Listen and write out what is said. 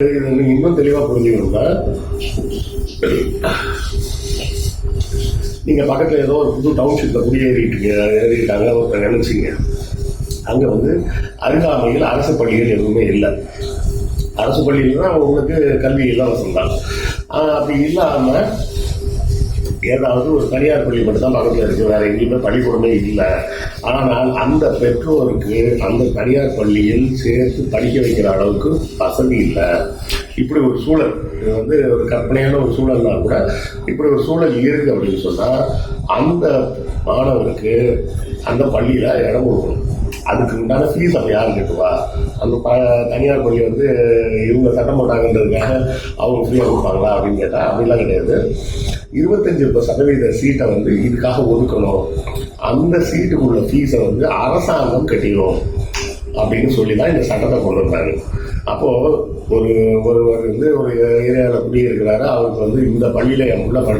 இது இன்னும் தெளிவா புரிஞ்சுக்கணும்னா நீங்க பக்கத்துல ஏதோ ஒரு புது டவுன்ஷிப்ல குடியேறிட்டு ஏறிட்டாங்க ஒருத்தர் நினைச்சீங்க. அங்க வந்து அருகாமையில் அரசு பள்ளிகள் எதுவுமே இல்லை. அரசு பள்ளிகள்னா உங்களுக்கு கல்வி இலவசம் தான் ஆஹ் அப்படி இல்லாம ஏதாவது ஒரு தனியார் பள்ளி மட்டும்தான் பக்கத்தில் இருக்குது வேறு எங்கேயுமே பள்ளிக்கூடமே இல்லை. ஆனால் அந்த பெற்றோருக்கு அந்த தனியார் பள்ளியில் சேர்த்து படிக்க வைக்கிற அளவுக்கு வசதி இல்லை. இப்படி ஒரு சூழல். இது வந்து ஒரு கற்பனையான ஒரு சூழல்னா கூட இப்படி ஒரு சூழல் இருக்குது அப்படின்னு சொன்னால் அந்த மாணவருக்கு அந்த பள்ளியில் இடம் கொடுக்கணும். அதுக்கு உண்டான ஃபீஸ் அப்போ யார் கட்டுவா? அந்த ப தனியார் பள்ளி வந்து இவங்க சட்டம் போட்டாங்கன்றதுக்காக அவங்க ஃப்ரீயாக கொடுப்பாங்களா அப்படின்னு கேட்டால் அப்படிலாம் கிடையாது. இருபத்தஞ்சு சதவீத சீட்டை வந்து இதுக்காக ஒதுக்கணும். அந்த சீட்டுக்குள்ள ஃபீஸை வந்து அரசாங்கம் கட்டிடும் அப்படின்னு சொல்லி தான் இந்த சட்டத்தை கொண்டு வந்தாங்க அப்போது ஒரு ஒருவர் வந்து ஒரு ஏரியாவில் குடியிருக்கிறாரு அவருக்கு வந்து இந்த பள்ளியில் என் புள்ள படிச்சு